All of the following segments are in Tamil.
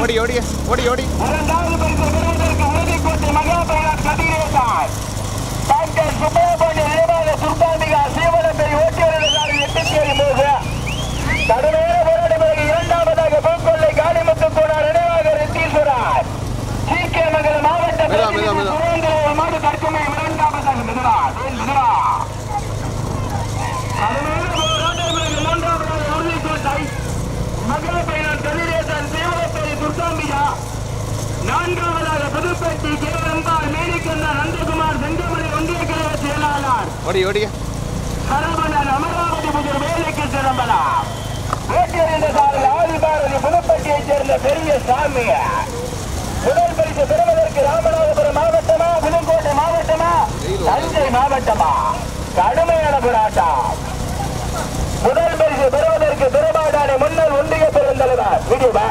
ஓடி ஓடி ஓடி ஓடி. இரண்டாவது பரிசு பெறுவதற்கு உறுதிக்கோட்டை மகாபைரவர் கதிரேசார் டாக்டர் சுப்பிரமணிய நிர்வாக சுல்தானிகா சீவனப்பெரி ஓட்டி வருகின்ற சார் எட்டுச்சேரி மோக கடுமையான போராட்ட பிறகு இரண்டாவதாக பூக்கொள்ளை காளிமுத்து கோனார் நினைவாக ரித்தீஸ்வரர் சி கே மங்கலம் மாவட்ட மெதுவா, மெதுவா, மெதுவா. சுரேந்திர மாடு தற்கொலை இரண்டாவதாக மெதுவா ஏன் மெதுவா கடுமையான போராட்ட பிறகு மூன்றாவதாக உறுதிக்கோட்டை மகளப்பையன் கதிரேசன் தேவப்பேரி துர்காம்பிகா நான்காவதாக புதுப்பட்டி கே அம்பாள் மேனிக்கந்தா நந்தகுமார் செங்கமணி ஒன்றிய கழக செயலாளர். ஓடி ஓடி. சரவணன் அமராவதி புதர் வேலைக்கு சிதம்பரம் வேட்டியறிந்த சாலையில் ஆதிபாரதி புதுப்பட்டியைச் சேர்ந்த பெரிய சாமியார் முதல் பரிசு பெறுவதற்கு ராமநாதபுரம் மாவட்டமா புதுக்கோட்டை மாவட்டமா தஞ்சை மாவட்டமா? கடுமையான போராட்டம். முதல் பரிசு பெறுவதற்கு திருமாடானை முன்னாள் ஒன்றிய பெருந்தலைவர் வீடியோவா?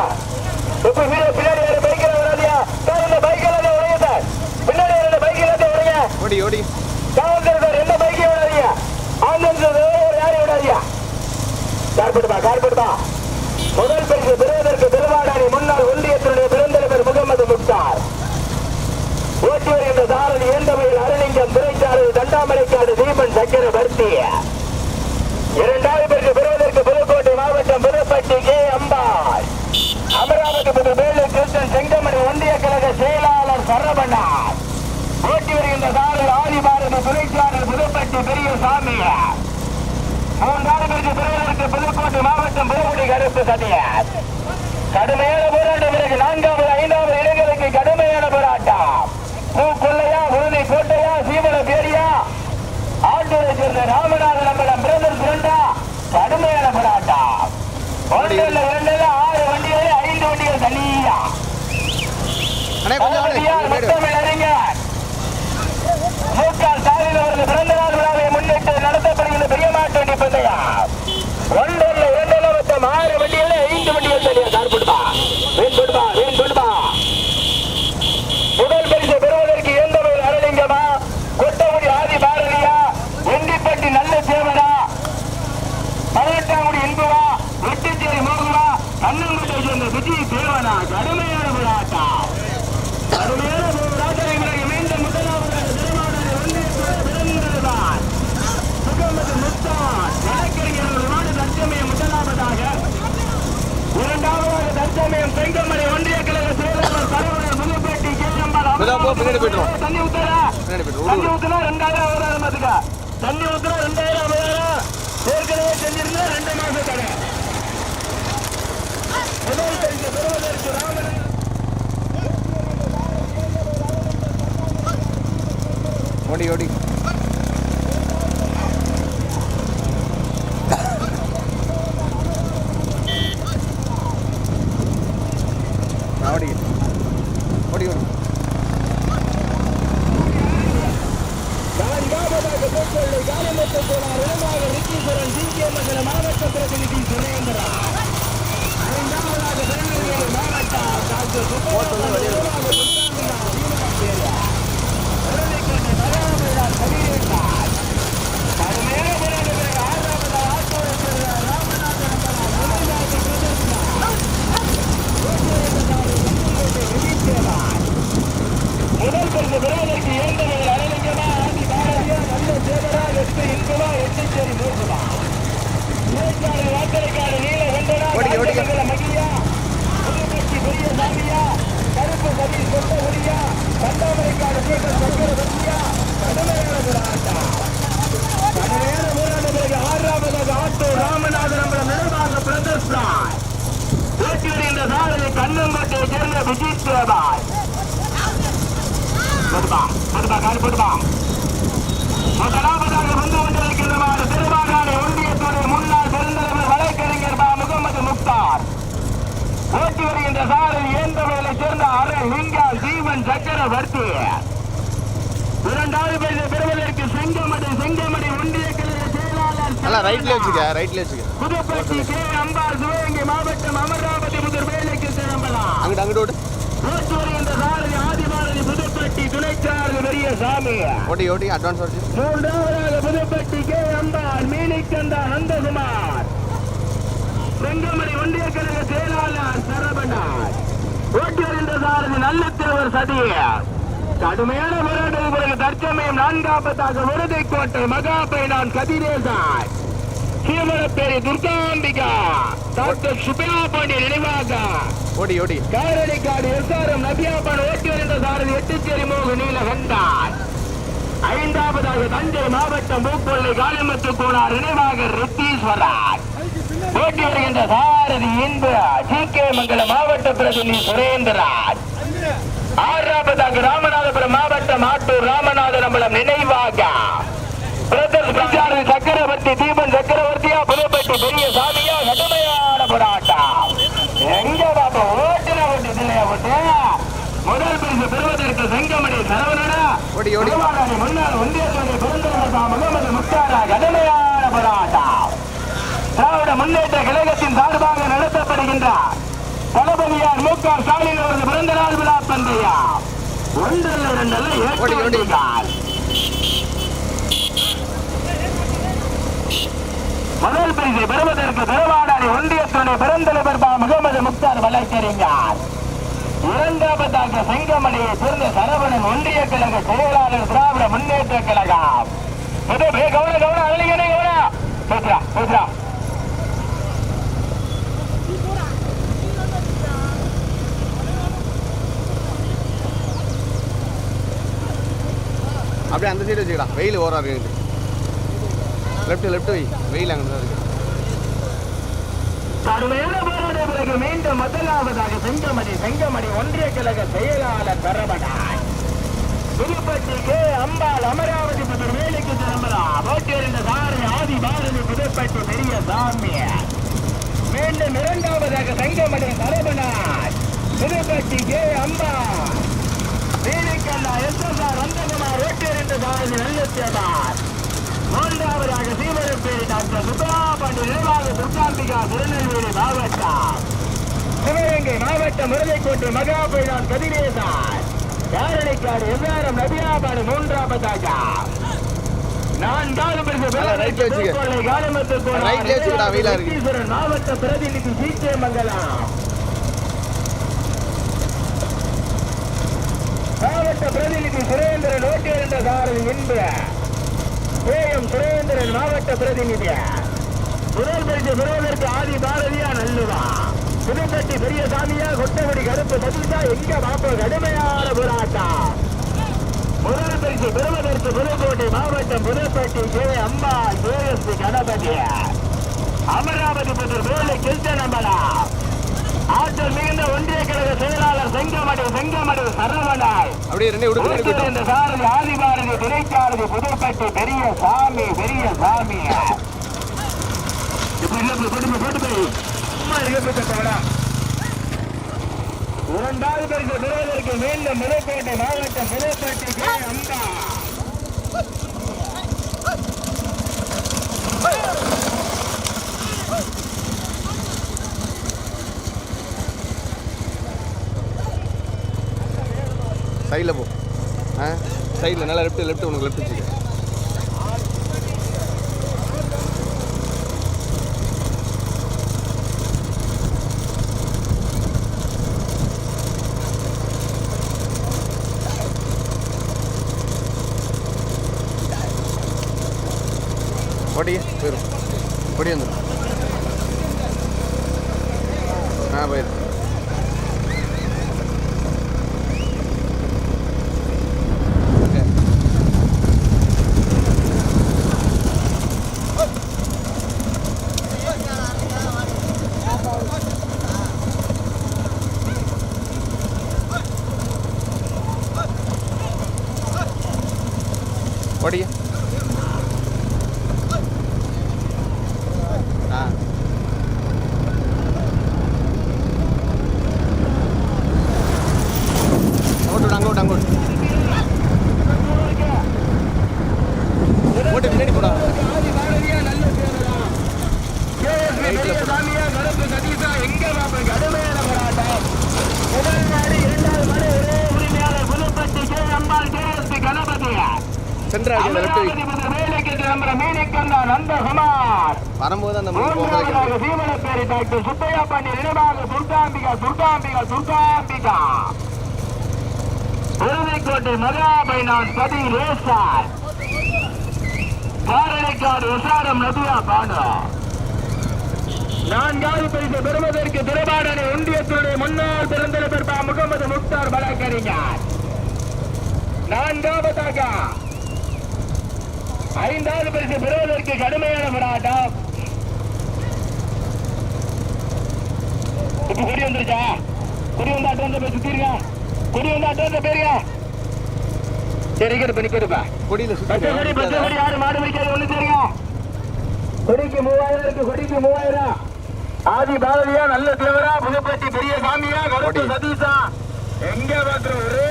இப்ப வீடியோ பின்னாடி யாரு பைக்கில் வராதியா சார் இந்த பைக்கில் உடைய சார் பின்னாடி யாரு பைக்கில் உடைய ஓடி ஓடி. காவல்துறை சார் விடாதீங்க. ஆம்புலன்ஸ் யாரையும் விடாதீங்க. முதல் பரிசு பெறுவதற்கு திருவாடானி முன்னாள் ஒன்றியத்தினுடைய பெருந்தலைவர் முகமது முக்தார். ஓட்டி வருகின்ற சாரதி ஏந்தமையில் அருளிங்கம் துறைச்சாலை தண்டாமலைக்காடு தீபன் சக்கரவர்த்தி. இரண்டாவது பரிசு பெறுவதற்கு புதுக்கோட்டை மாவட்டம் புதுப்பட்டி கே. அம்பாள். அமராவதி புது வேலு கிருஷ்ணன் செங்கமணி ஒன்றிய கழக செயலாளர் சரவணார் ஓட்டி வருகின்ற சாரதி ஆதிபாரதி துணைச்சாளர் புதுப்பட்டி பெரிய சாமியார் மூன்றாண்டுகளுக்கு பிறகு புதுக்கோட்டை மாவட்டம் புதுக்குடி கருப்பு சட்டியார் கடுமையான போராட்டம் பிறகு நான்காவது ஐந்தாவது இடங்களுக்கு கடுமையான போராட்டம் பூ கொள்ளையா உறுதி கோட்டையா சீவன பேரியா ஆட்டூரை சேர்ந்த ராமநாதன் நம்பலம் பிரதர் சுரண்டா கடுமையான போராட்டம் ஒன்றில் இரண்டில் ஆறு வண்டிகள் ஐந்து வண்டிகள் தனியா அண்ணே கொஞ்சம் ஆடு தளபதியார் கொஞ்சம் மேடு. முத்தமிழ் அறிஞர் மூக்கால் ஸ்டாலின் அவரது பிறந்த நாள் விழாவை முன்னிட்டு நடத்தப்படுகின்ற பெரிய மாட்டு வண்டி பந்தயம் ஒன்றில் இரண்டில் மொத்தம் ஆறு வண்டிகள் ஐந்து வண்டிகள் தனியா கார் போடுப்பா வீண் போடுப்பா வீண் போடுப்பா முதல் பரிசு பெறுவதற்கு எந்தவர்கள் அரளிங்கமா கொட்டகுடி ஆதி பாரதியா வெண்டிப்பட்டி நல்ல சேவனா பதினெட்டாங்குடி இன்புவா வெட்டிச்சேரி மோகமா கண்ணங்குட்டை சேர்ந்த விஜய் தேவனா கடுமையான போராட்டம் கடுமையான போராட்டத்தை பிறகு மீண்டும் முதலாவதாக திருமாவளவன் ஒன்றியத்தோடு பிறந்ததுதான் முகமது முஸ்தான் வழக்கறிஞர் ஒரு நாடு தற்சமயம் முதலாவதாக இரண்டாவதாக தற்சமயம் செங்கமலை ஒன்றிய கழக செயலாளர் சரவணன் புதுப்பேட்டை கேஎம்பர் மெதுவா போ, பின்னாடி போயிட்டுரும். தண்ணி போயிட்டு தண்ணி ஊத்துனா ரெண்டாயிரம் அவதாரம் பாத்துக்க. தண்ணி ஊத்துனா ரெண்டாயிரம் அவதாரம். ஏற்கனவே செஞ்சிருந்தா ரெண்டு மாசம் தடை. முதல் பரிசு பெறுவதற்கு ராமன் ஓடி ஓடி. கண்ணங்கோட்டையை சேர்ந்த விஜய் சேவாய் போட்டுப்பா போட்டுப்பா காலி போட்டுப்பா முதலாவதாக வந்து கொண்டிருக்கின்றவாறு முக்தார் ஓட்டி வருகின்ற சாரில் ஏந்தவர்களை சேர்ந்த அரை லிங்கால் ஜீவன் சக்கரவர்த்தி இரண்டாவது பரிசு பெறுவதற்கு செங்கமடி செங்கமடி ஒன்றிய கழக ரைட்ல ரைட்ல வச்சுக்க. புதுப்பட்டி கே. அம்பாள் சிவகங்கை மாவட்டம் அமராவதி முதல் வேலை அங்கிட்டு அங்கிட்டு ஓடு. ஓடி ஓடி அட்வான்ஸ் ஓடி. மூன்றாவதாக புதுப்பட்டி கே. அம்பாள் மீனிக்கந்தா நந்தகுமார். செங்கமணி ஒன்றிய கழக செயலாளர் சரவணன் ஓட்டி வருகின்ற சாரதி நல்லத்தேவர் சதிய கடுமையான போராட்டத்துக்கு பிறகு தற்சமயம் நான்காவதாக விருதைக்கோட்டை மகாபைனான் கதிரேசாய் சீமரப்பேரி துர்காம்பிகா. டாக்டர் சுபியா பாண்டிய நினைவாக. ஓடி ஓடி. காரடி காடு எஸ்ஆர்எம் நபியாபான் ஓட்டி வருகின்ற சாரதி எட்டுச்சேரி மோக நீலகண்டான் ஐந்தாவதாக தஞ்சை மாவட்டம் பூக்கொள்ளை காளிமத்து கோனார் நினைவாக ரித்தீஸ்வரார். ஓட்டி வருகின்ற சாரதி இன்பு ஜி கே மங்கல மாவட்ட பிரதிநிதி சுரேந்திரன் ஆறாவதாக ராமநாதபுரம் மாவட்டம் ஆட்டூர் ராமநாதபுரம் நினைவாக. பிரதர்ஸ் பிரச்சாரதி சக்கரவர்த்தி தீபன் சக்கரவர்த்தியா புதுப்பட்டி பெரிய சாமியா கடுமையான போராட்டம் எங்க பாப்பா ஓட்டுல ஓட்டு இல்லையா ஓட்டு முதல் பரிசு பெறுவதற்கு செங்கமணி சரவணனா ஓடி, ஓடி. திருவாரூர் முன்னாள் ஒன்றியத்துடைய பெருந்தலைவர் முகமது முக்தாரா கடுமையான போராட்டம் திராவிட முன்னேற்ற கழகத்தின் சார்பாக நடத்தப்படுகின்ற தளபதியார் மு க ஸ்டாலின் அவரது பிறந்த நாள் விழா பந்தயா ஒன்றல்ல இரண்டல்ல எட்டு ஓடி, ஓடி. வண்டிகள். முதல் பரிசை பெறுவதற்கு பெருவாடாரி ஒன்றியத்துடைய பெருந்தலைவர் முகமது முக்தார் வழக்கறிஞர். இரண்டாவதாக செங்கமணியை சேர்ந்த சரவணன் ஒன்றிய கழக செயலாளர் திராவிட முன்னேற்ற கழகம். கவன கவன அழகியனே பேசுறா பேசுறா அப்படியே அந்த சைடு வச்சுக்கடா. வெயில் ஓரம் இருக்கு லெஃப்ட் லெஃப்ட் வை. வெயில் அங்கே தான் இருக்கு. மீண்டும் முதலாவதாக செங்கமணி செங்கமணி ஒன்றிய கழக செயலாளர் பெறப்பட்டார். புதுப்பட்டி கே அம்பாள் அமராவதி புதர் வேலைக்கு திரும்பலா போட்டியிருந்த சாரி ஆதி பாரதி புதுப்பட்டி பெரிய சாமி. மீண்டும் இரண்டாவதாக செங்கமணி சரவணார் புதுப்பட்டி கே அம்பாள். வேலைக்கல்லா எஸ் எஸ் ஆர் நந்தகுமார் ஓட்டியிருந்த சாரதி நல்லத்தேவார் மூன்றாவதாக சீவரப்பேரி டாக்டர் சுப்ராபாண்டி நிர்வாக துர்காம்பிகா திருநெல்வேலி மாவட்டம். சிவகங்கை மாவட்டம் முருகைக்கோட்டை மகாபைதான் கதிரேசார் காரணிக்காடு நபியாபாடு நான்காவது. ஈஸ்வரன் மாவட்ட பிரதிநிதி சீச்சே மங்கலம். மாவட்ட பிரதிநிதி சுரேந்திரன் ஓட்டி இருந்த சாரதி இன்பு ஏஎம் சுரேந்திரன் மாவட்ட பிரதிநிதி. முதல் பரிசு பெறுவதற்கு ஆதி பாரதியா நல்லுவா புதுப்பட்டி பெரியசாமியா கொட்டகுடி கருப்பு சதீஷா எங்க பாப்ப கடுமையான போராட்டம். முதல் பரிசு பெறுவதற்கு புதுக்கோட்டை மாவட்டம் புதுப்பட்டி கே. அம்மா ஜேஎஸ்பி கணபதி. அமராவதி புதர் வேலை கிருஷ்ணனம்பலா ஆற்றல் மிகுந்த ஒன்றிய கழக செயலாளர் செங்கமடி செங்கமடி சரவணாய். அப்படியே ரெண்டே இந்த சாரதி ஆதிபாரதி துணைச்சாரதி புதுப்பட்டி பெரிய சாமி பெரிய சாமி இப்படி போட்டு போய், போட்டு போய். இரண்டாவது பரிசு விரைவிற்கு மீண்டும் புதுக்கோட்டை மாவட்டம் புதுப்பட்டி கே. அம்பா சைடில் போ. ஆ? சைடில் நல்லா லெஃப்ட்டு லெஃப்ட்டு உனக்கு லெஃப்ட் வச்சுக்க ஓடி போயிடும் ஓடி வந்துடும் ஆ போயிடும் ஓகே ஓடிய ஆ அங்கோட்டு அங்கோட்டு அங்கோட்டு ஓட்டு பின்னாடி போடா ஆதி பாரதியா நல்ல பேருதான். KSP பெரியசாமியா, கருப்பு சதீஷா, எங்க மாப்பிள்ளை கடுமையான போராட்டம். முதல் மாடு, இரண்டாவது மாடு, ஒரே உரிமையாளர் புதுப்பட்டி கே. அம்பாள் KSP கணபதியா. சென்டர் ஆகிய லெஃப்ட் அமராவதி முதல் வேலைக்கு திரும்புற மீனிக்கந்தா நந்தகுமார். வரும்போது அந்த சீவனப்பேரி டாக்டர் சுப்பையா பாண்டி நினைவாக துர்காம்பிகா துர்காம்பிகா துர்காம்பிகா உறுதிக்கோட்டை மதுராபைனான் கதி லேசார் காரணைக்காடு விசாரம் நதியா பானு. நான்காவது பரிசு பெறுவதற்கு திருவாடனை ஒன்றியத்தினுடைய முன்னாள் பெருந்தலைவர் பா முகமது முக்தார் வழக்கறிஞர் நான்காவதாக ஐந்தாவது பரிசு பெறுவதற்கு கடுமையான போராட்டம். இப்ப கொடி வந்துருச்சா? கொடி வந்து அட்டு வந்து சுத்திருங்க. கொடி வந்து அட்டு வந்து பேருங்க சரி இருக்கிற நிக்கிறப்பா கொடியில் பச்சை கொடி பச்சை கொடி யாரு மாடு வைக்காது ஒண்ணு தெரியுங்க கொடிக்கு மூவாயிரம் இருக்கு கொடிக்கு மூவாயிரம். ஆதி பாரதியா நல்ல தேவரா புதுப்பட்டி பெரிய சாமியா கருப்பு. சதீஷா. எங்க பாக்குறோம் ஒரே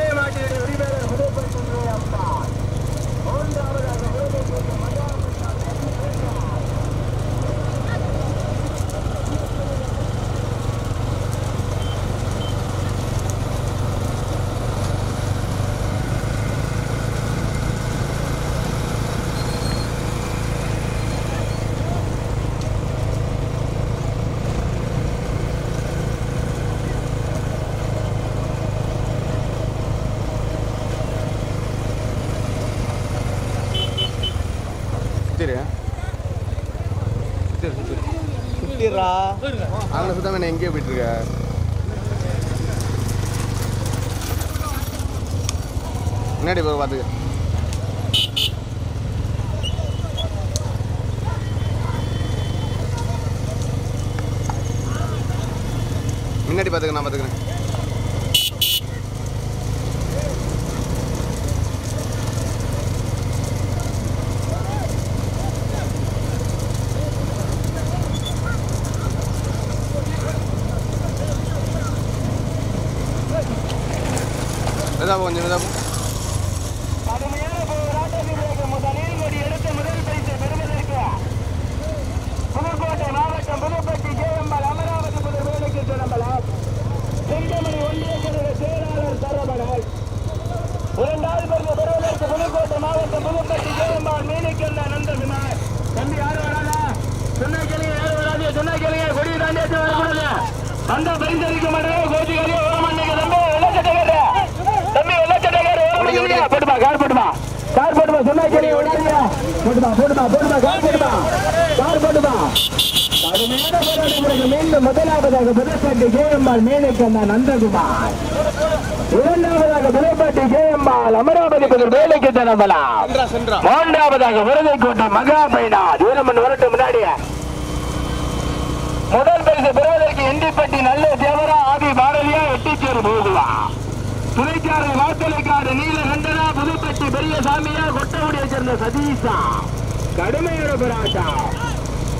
சுத்திரு. சுத்திரு சுத்திரு. சுத்திடுறா அங்கே சுத்தாம என்ன எங்கேயோ போயிட்டு இருக்க முன்னாடி போய் பார்த்துக்க முன்னாடி பார்த்துக்க நான் பார்த்துக்கிறேன் भन्ने बेला மீனிக்கல்ல நந்தகுமார். இரண்டாவதாக புதுப்பட்டி ஜெயம்பால் அமராவதி புது வேலைக்கு சென்றா சென்றா. மூன்றாவதாக விருதைக்கோட்டை மகா பைனா வீரமன் வரட்டு முன்னாடியே. முதல் பரிசு பெறுவதற்கு இண்டிப்பட்டி நல்ல தேவரா ஆதி பாரதியா எட்டிச்சேரி போகுவா துணைக்காரை வாத்தலைக்காடு நீலகண்டனா புதுப்பட்டி பெரிய சாமியா கொட்டகுடியை சேர்ந்த சதீஷா. கடுமையான போராட்டம்.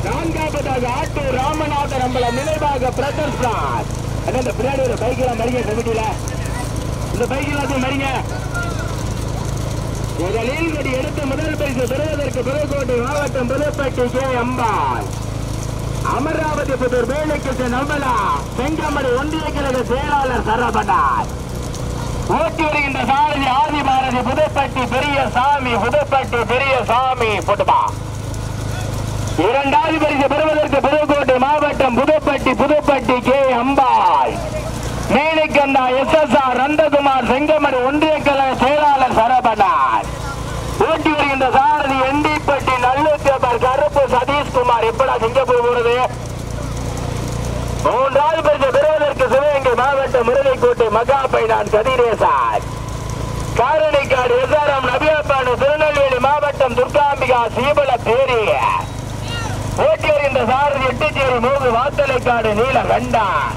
நான்காவதாக ஆட்டூர் ராமநாதன் அம்பலம் நினைவாக பிரதர்ஸ் ராஜ் அண்ணா, இந்த பின்னாடி ஒரு பைக்கெல்லாம் மறிங்க கமிட்டியில. இந்த பைக் எல்லாத்தையும் மறிங்க. முதலில் கொடி எடுத்து முதல் பரிசு பெறுவதற்கு புதுக்கோட்டை மாவட்டம் புதுப்பட்டி கே. அம்பாள். அமராவதி புதூர் வேலைக்கு நம்மளா செங்கமடி ஒன்றிய கழக செயலாளர் சரபனார் ஓட்டி வருகின்ற சாரதி ஆதி பாரதி புதுப்பட்டி பெரிய சாமி புதுப்பட்டி பெரிய சாமி போட்டுமா இரண்டாவது பரிசு பெறுவதற்கு புதுக்கோட்டை மாவட்டம் Pudupatti Pudupatti K. Ambal. மேலிக்கந்தா S S R Nandakumar Sengamani ஒன்றிய கழக செயலாளர் சரபனார். ஓட்டி வருகின்ற சாரதி எண்டிப்பட்டி நல்லூர் கருப்பு சதீஷ்குமார். எப்படா சிங்கப்பூர் போறது? மூன்றாவது பரிசு பெறுவதற்கு சிவகங்கை மாவட்டம் முருகைக்கோட்டை மகா பைனான் கதிரேசார். காரணிக்காடு எஸ்ஆர்எம் நபியாப்பாடு திருநெல்வேலி மாவட்டம் துர்காம்பிகா சீபல பேரிய ஓட்டியர் என்ற சாரதி எட்டுச்சேரி மூன்று வாத்தலைக்காடு நீளம் ரெண்டாம்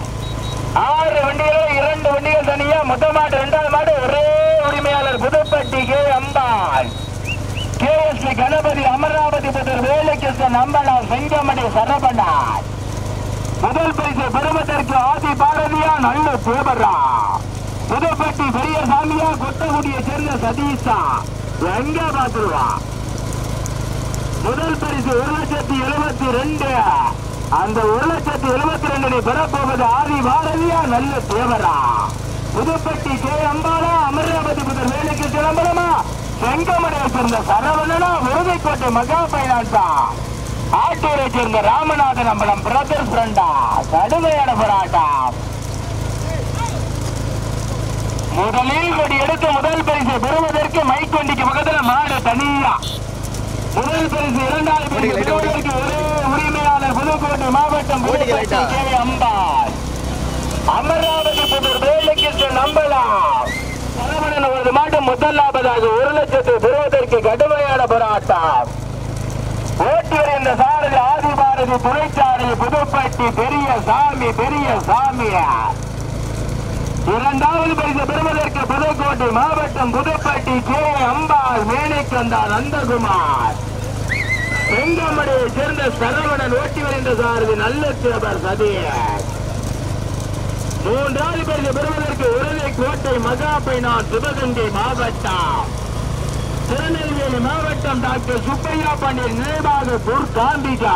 ஆறு வண்டிகளோ இரண்டு வண்டிகள் தனியா முதல் மாடு இரண்டாவது மாடு ஒரே உரிமையாளர் Pudupatti K. Ambal. K S Ganapathi Amaravathi புதர் வேலைக்கிருஷ்ணன் அம்பனா செங்கமணி சரபனா முதல் பரிசு பெருமத்திற்கு ஆதி பாரதியா நல்ல சேவரா புதுப்பட்டி பெரிய சாமியா கொட்டகுடியை சேர்ந்த சதீஷா. எங்க பாத்துருவான் முதல் பரிசு ஒரு லட்சத்தி எழுபத்தி ரெண்டு. அந்த ஒரு லட்சத்தி எழுபத்தி ரெண்டு பெறப்போவது ஆதி பாரதியா நல்ல தேவரா. புதுப்பட்டி கே. அம்பாலா அமராவதி புதர் வேலைக்கு சிதம்பரமா செங்கமடையை சேர்ந்த சரவணனா உறுதிக்கோட்டை மகா பைனான்ஸா ஆட்டூரை சேர்ந்த ராமநாதன் அம்பலம் பிரதர் பிரண்டா கடுமையான போராட்டம் முதலில் கொடி எடுத்து முதல் பரிசு பெறுவதற்கு மைக்கொண்டிக்கு பக்கத்துல மாடு தனியா. முதல் பரிசு இரண்டாவது ஒரே உரிமையாளர் புதுக்கோட்டை மாவட்டம் ஓடிக்க, புதுக்கோட்டை லைட்டா. கே. அம்பாள். அமராவதி புதூர் வேலைக்கு நம்பலாம். சரவணன் அவரது மாட்டு முதலாவதாக ஒரு லட்சத்தை பெறுவதற்கு கடுமையான போராட்டம். ஓட்டுவர் இந்த சாரதி ஆதி பாரதி புதுப்பட்டி பெரிய சாமி பெரிய சாமியார். இரண்டாவது பரிசு பெறுவதற்கு புதுக்கோட்டை மாவட்டம் புதுப்பட்டி கே அம்பாள் மேனைக்கந்தார் நந்தகுமார் செங்கமடையை சேர்ந்த சரவணன் ஓட்டி வருகின்ற சாரதி நல்ல சேவர் சதியர் மூன்றாவது பரிசு பெறுவதற்கு உறுதி கோட்டை மகாபைனான் சிவகங்கை மாவட்டம். திருநெல்வேலி மாவட்டம் டாக்டர் சுப்பையா பாண்டியன் நினைவாக காந்திகா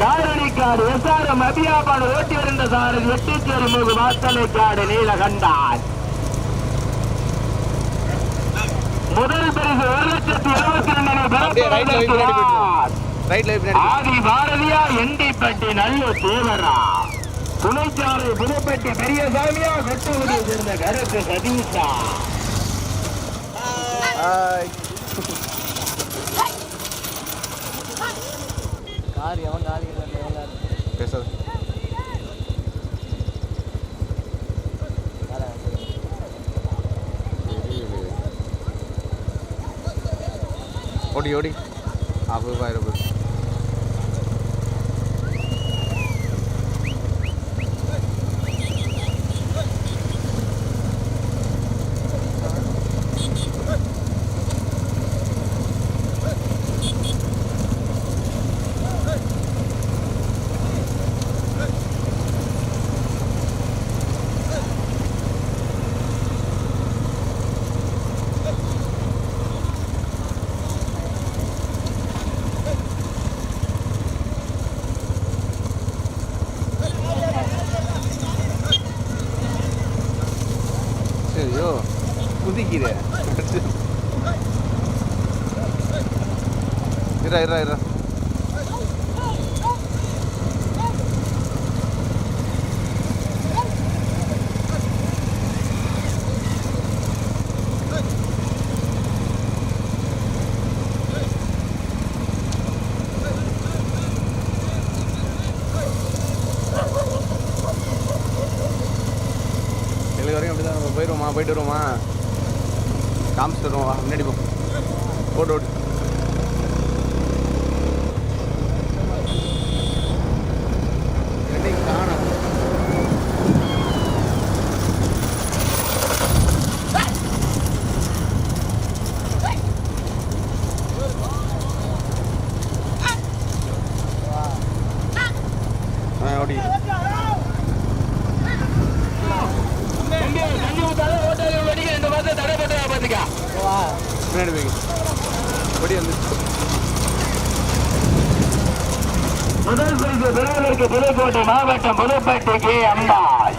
காரணிக்காடு எஸ்ஆர்எம் அபியாபாடு ஓட்டி வருகின்ற சாரதி எட்டிச்சேரி முகு வாத்தலைக்காடு நீலகண்டான் முதல் பரிசு ஒரு லட்சத்தி இருபத்தி ரெண்டு அப்படியே right ல வை, பின்னாடி போயிட்டு ரைட்ல பின்னாடி ஆதி பாரதியா எண்டிப்பட்டி நல்ல தேவரா. துணைச்சாலை புதுப்பட்டி பெரியசாமியா வெட்டுவதியை சேர்ந்த கருத்து சதீஷா. கார் எவன் காலி பேசாத. ஓடி ஓடி அப்போ பாயிரம் இரா இரா இரா எங்களுக்கு வரைக்கும் அப்படி தான் நம்ம போயிடுவோமா? போயிட்டு வருவோமா? காமிச்சிட்டு வருவோம். முன்னாடி போ. ஓடு ஓடு ரெண்டையும் காணோம். ஆ ஓடி இந்த மாதம் தடை பண்றா பாத்துக்கா வா பின்னாடி போய் ஓடி வந்து முதல் பரிசு பெறுவதற்கு புதுக்கோட்டை மாவட்டம் புதுப்பட்டி கே அம்பாள்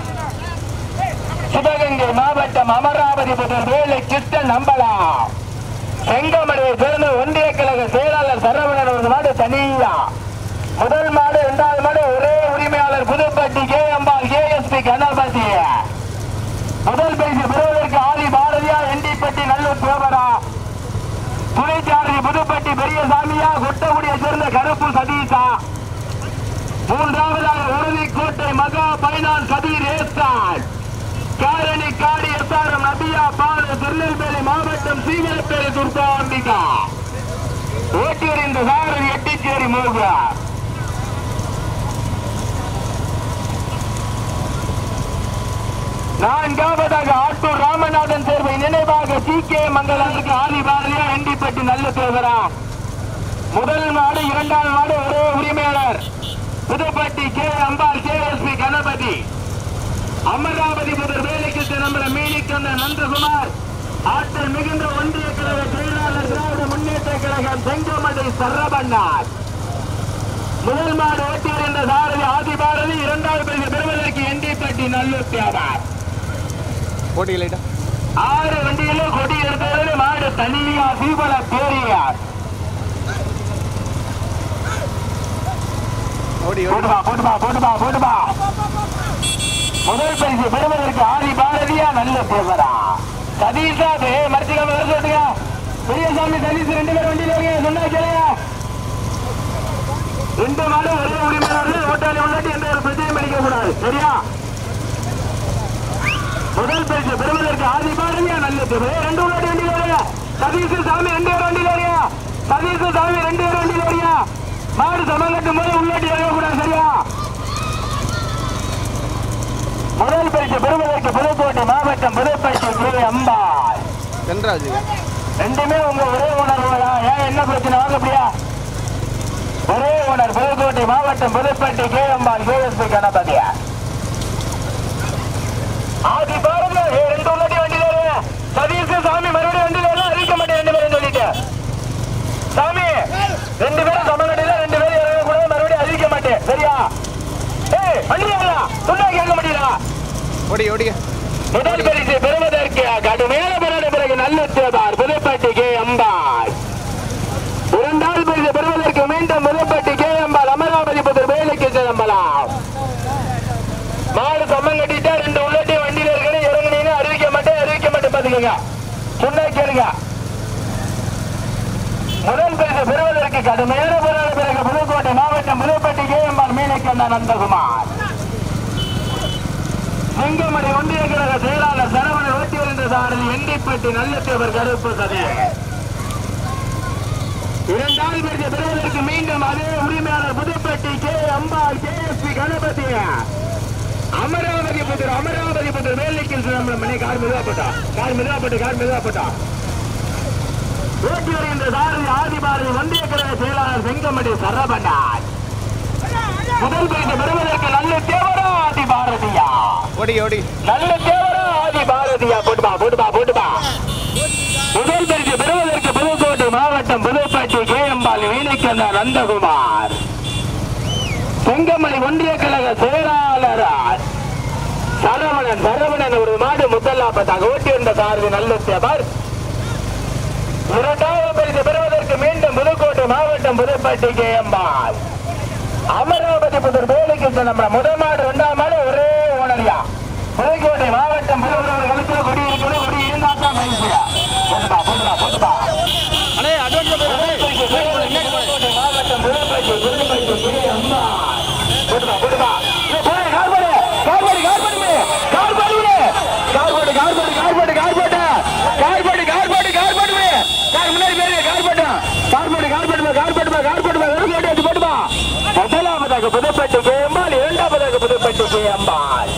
சிவகங்கை மாவட்டம் அமராவதி புதர் வேலை கிருஷ்ணன் நம்பலாம் செங்கமலையை சேர்ந்த ஒன்றிய கழக செயலாளர் சரவணன் ஒரு மாடு தனியா முதல் மாடு இரண்டாவது மாடு ஒரே உரிமையாளர் புதுப்பட்டி கே அம்பாள் கேஎஸ்பி கணபதி முதல் பரிசு பெறுவதற்கு ஆதி பாரதியா எண்டிப்பட்டி நல்லூர் தேவரா. துணைச்சாரதி புதுப்பட்டி பெரியசாமியா கொட்டகுடியை சேர்ந்த கருப்பு சதீஷா. மூன்றாவதாக உறுதிக்கோட்டை மகா பைனான் கபீர் ஏஸ்டான் காரணி காடி எஸ்ஆர்எம் நபியா பாடு திருநெல்வேலி மாவட்டம் சீவரப்பேரி துர்காம்பிகா ஓட்டியர் இந்த சாரதி எட்டிச்சேரி மோகா. நான்காவதாக ஆட்டூர் ராமநாதன் தேர்வை நினைவாக சி. கே. மங்கலத்துக்கு ஆதி பாரதியா எண்டிப்பட்டி நல்ல தேவரா முதல் மாடு இரண்டாம் மாடு ஒரே உரிமையாளர். புதுப்பட்டி கே. அம்பாள் கேஎஸ்பி கணபதி. அமராவதி முதல் வேலைக்கு திரும்புற மீனிக்கந்த நந்தகுமார். ஆற்றல் மிகுந்த ஒன்றிய கழக தொழிலாளர் திராவிட முன்னேற்ற கழகம் செங்கமடை சரபண்ணார் முதல் மாடு ஓட்டியிருந்த சாரதி ஆதி பாரதி இரண்டாவது பிரிவு பெறுவதற்கு எண்டிப்பட்டி நல்லூர் தேவார். போட்டி லைட்டா ஆறு வண்டியிலும் கொடி எடுத்தவரை மாடு தனியா ஓடி ஓடி. போட்டுமா போட்டுமா போட்டுமா போட்டுமா முதல் பரிசு பெறுவதற்கு ஆதி பாரதியா நல்ல பேசரா சதீஷா தே மறைச்சிக்காம வர சொல்லுங்க பெரியசாமி சதீஷ் ரெண்டு பேரும் வண்டியில இருக்கீங்க சொன்னா கேளுங்க. ரெண்டு மாடு ஒரே உரிமையாளர்கள் ஓட்டாளி உள்ளாட்டி எந்த ஒரு பிரச்சனையும் அளிக்க கூடாது. சரியா? முதல் பரிசு பெறுவதற்கு ஆதி பாரதியா நல்ல பேச ரெண்டு உள்ளாட்டி வண்டியில வருங்க சதீஷ் சாமி ரெண்டு பேரும் வண்டியில வருங்க சதீஷ் சாமி ரெண்டு பேரும் வண்டியில வருங்க மாடு சமங்கட்டும் போது உள்ளாட்டி வரக்கூடாது சரியா? முதல் பரிசு பெறுவதற்கு புதுக்கோட்டை மாவட்டம் புதுப்பட்டி கே அம்பாள். தென்ராஜ் ரெண்டுமே உங்க ஒரே உணர்வுகளா ஏன் என்ன பிரச்சனை? வாங்க அப்படியா? ஒரே உணர் புதுக்கோட்டை மாவட்டம் புதுப்பட்டி கே அம்பாள் கேஎஸ்பி கணபதியா ஆதி பாருங்க ரெண்டு உள்ளாட்டி வண்டியில. சதீஷ் சாமி மறுபடியும் வண்டியில வரலாம் அறிவிக்க மாட்டேன் ரெண்டு பேரும் சொல்லிட்டு. சாமி ரெண்டு பேரும் சமகடையில ரெண்டு பேரும் இறங்கக்கூடாது மறுபடியும் அறிவிக்க மாட்டேன். சரியா? ஏய் வண்டி வரலாம் சொன்னா கேட்க முடியல ஓடி ஓடிங்க முதல் பரிசு பெறுவதற்கு கடுமையான போராட்ட பிறகு நல்ல தேவார் புதுப்பட்டி கே அம்பாள் இரண்டாவது பரிசு பெறுவதற்கு மீண்டும் புதுப்பட்டி கே அம்பாள் அமராவதி புதர் வேலைக்கு கிளம்பலாம் மாடு சம்மம் கட்டிட்டா ரெண்டு உள்ளட்டி வண்டியில இருக்கணும் இறங்குனீங்க அறிவிக்க மாட்டேன் கேளுங்க. மாட்டேன் சொன்னா கேளுங்க. முதல் பரிசு பெறுவதற்கு கடுமையான போராட்ட பிறகு புதுக்கோட்டை மாவட்டம் புதுப்பட்டி கே அம்பாள் மீனக்கண்ணா நந்தகுமார். சிங்கமணி ஒன்றிய கழக செயலாளர் சரவணன் ஓட்டி வருகின்ற சாரதி எண்டிப்பட்டி நல்லத்தேவர் கருப்பு கதை இரண்டாவது பரிசு பெறுவதற்கு மீண்டும் அதே உரிமையாளர் Pudupatti K Ambal K S P Ganapathi. Amaravathi புத்தர் அமராவதி புத்தர். வேலைக்கு மணி கார் மெதுவா போட்டா. கார் மெதுவா போட்டு கார் மெதுவா போட்டா. ஓட்டி வருகின்ற சாரதி ஆதிபாரதி ஒன்றிய கழக செயலாளர் செங்கமணி சரவணன் முதல் பரிசு பெறுவதற்கு நல்ல தேவரா ஆதிபாரதியா. ஓடி ஓடி. நல்ல தேவரா ஆதி பாரதியா போட்டுமா போட்டுமா போட்டுமா முதல் பரிசு பெறுவதற்கு புதுக்கோட்டை மாவட்டம் புதுப்பட்டி கேஎம்பால் வீணைக்கந்த நந்தகுமார். செங்கமலை ஒன்றிய கழக செயலாளர் சரவணன் சரவணன் ஒரு மாடு முதலாபத்தாக ஓட்டி வந்த சாரதி நல்ல தேவர் இரண்டாவது பரிசு பெறுவதற்கு மீண்டும் புதுக்கோட்டை மாவட்டம் புதுப்பட்டி கேஎம்பால் அமராவதி புதர் வேலைக்கு நம்ம முதல் போட்டுமா கார் போட்டுமா கார் போட்டுமா கரு கேட்டு போட்டுமா முதலாவதாக புதுப்பட்டு கேம்பால் இரண்டாவதாக புதுப்பட்டு கேம்பால்